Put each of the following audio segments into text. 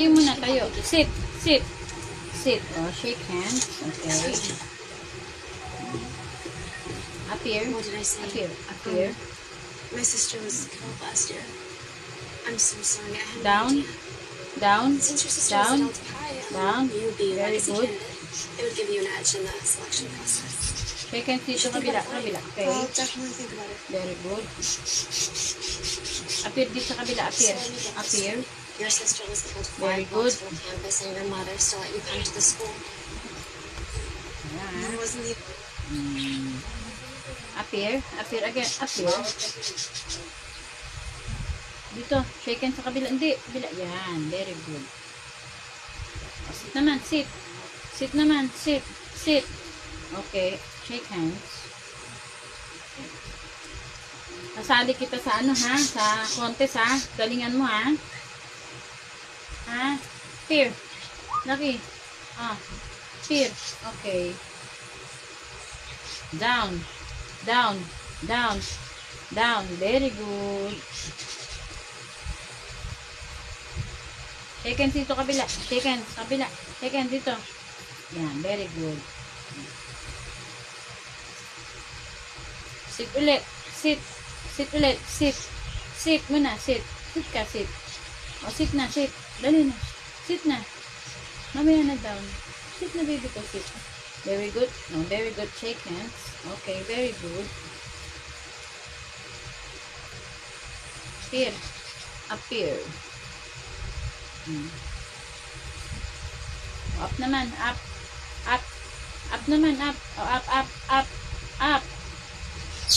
Tayo muna, tayo. Sit, sit. Sit. Oh, shake hands. Okay. Up here. What did I say? Up here. Up here. My sister was killed last year. I'm so sorry. I had Down. no idea. Down. Since your sister Down. was Delta Pi, um, Down. you'd be a Very legacy good. candidate. It would give you an edge in the selection process. Shake hands dito, kabila, kabila. Okay. I'll definitely think about it. Very good. Up here dito sa kabila. Up here. Your sister was fly good. to the campus and your mother still let you come to the school. Ayan. I wasn't the Up here. Up here again. Up here. Dito. Shake hands sa kabila. Hindi. Kabila. Yan. Very good. O, sit naman. Sit. Sit naman. Sit. Sit. Okay. Shake hands. Kasali kita sa ano ha? Sa contest ha? Galingan mo ha? Ha? Here. Laki. Ah. Here. Okay. Down. Down. Down. Down. Very good. Hands dito kabila. Hands. Kabila. Hands dito. Yan. Very good. Sit ulit. Sit. Sit ulit. Sit. Sit muna. Sit. Sit ka. Sit. O, sit na. Sit. Dali na. Sit na. Mamaya na down. Sit na baby ko. Sit. Very good. No, very good. Shake hands. Okay, very good. Here. Up here. Hmm. Up naman. Up. Up. Up naman. Up. Oh, up, up, up. Up.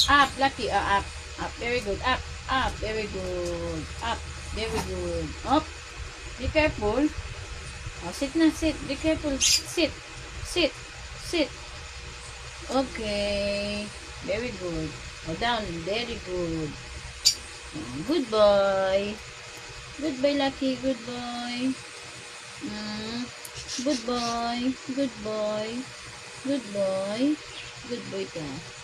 Up. Lucky. Oh, up. Up. Very good. Up. Up. Very good. Up. Very good. Up. Be careful. Oh, sit na. Sit. Be careful. Sit. Sit. Sit. Okay. Very good. Oh, down. Very good. Oh, good boy. Good boy, Lucky. Good boy. Mm. Good boy. Good boy. Good boy. Good boy ka.